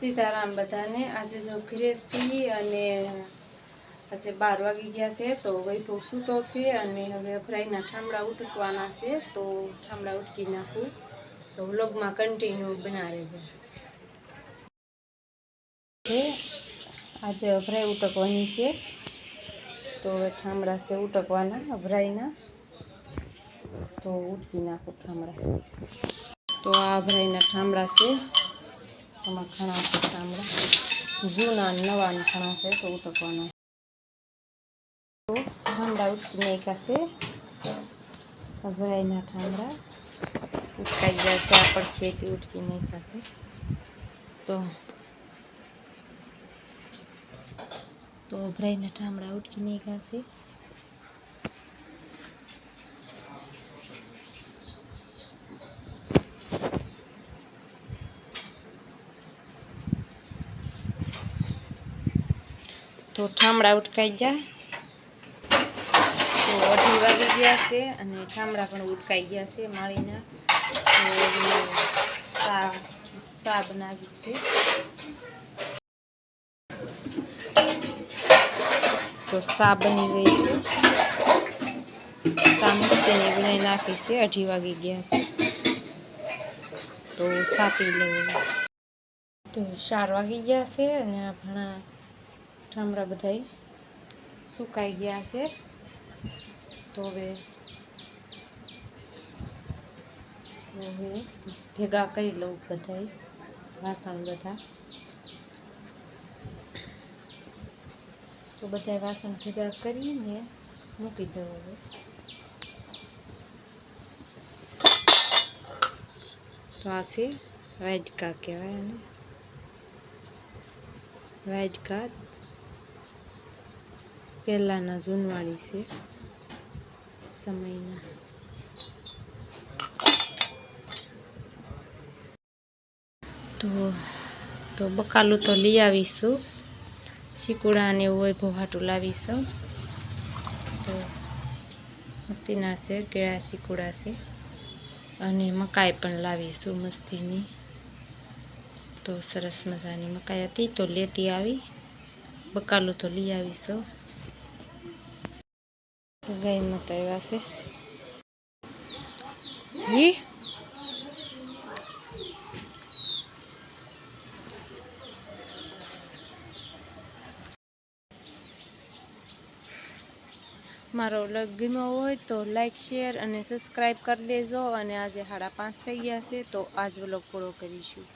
સીતારામ બધાને. આજે જો ઘરે છીએ અને આજે બાર વાગી ગયા છે તો વૈભવ સૂતો છે અને હવે ફ્રાઈના ઠામડા ઉટકવાના છે તો ઠામડા ઉટકી નાખું. તો વ્લોગમાં કન્ટિન્યુ બનાવે છે. આજે અભરાઈ ઉટકવાની છે. તો હવે ઠામડા છે ઉટકવાના, અભરાઈના. તો ઉટકી નાખું ઠામડા. તો આ અભરાઈના ઠામડા છે. આમાં ઘણા છે ઠામડા જૂના નવા ઘણા છે તો ઉટકવાના તો ઠામડા ઉટકી નાખ્યા છે. અભરાઈના ઠામડા ઉટકાઈ ગયા છે. આ ખેતી ઉટકી નાખ્યા છે. તો તો અભરાઈના ઠામડા ઉટકી નાખ્યા છે. તો ઠામડા ઉટકાઈ ગયા. તો અઢી વાગી ગયા છે અને ઠામડા પણ ઉટકાઈ ગયા છે માળીના. સા સા બનાવી છે. તો સા બની ગઈ છે. સા બનાવી નાખી છે, અઢી વાગી ગયા છે. તો સા પી લેવું. તો ચાર વાગી ગયા છે અને આ ઘણા ઠામડા બધાય સુકાઈ ગયા છે તો હવે તો હવે ભેગા કરી લઉં બધાય વાસણ બધા તો બધા વાસણ ભેગા કરીને મૂકી દઉં હવે તો આ છે વાઇટકા કહેવાય અને વાઇટકા પહેલાંના જૂનવાળી છે. સમયના. તો તો બકાલું તો લઈ આવીશું. શીકુડા ને એવું હોય ભોહાટું લાવીશું. તો મસ્તીના છે, કેળા શીકુડા છે. અને મકાઈ પણ લાવીશું મસ્તીની. તો સરસ મજાની મકાઈ હતી, તો લેતી આવી. બકાલું તો લઈ આવીશું. ગાય માતા એવા છે. ઈ? મારો વ્લોગ ગમ્યો હોય તો લાઈક શેર અને સબસ્ક્રાઈબ કરી દેજો અને આજે સાડા પાંચ થઈ ગયા છે તો આજ વ્લોગ પૂરો કરીશું.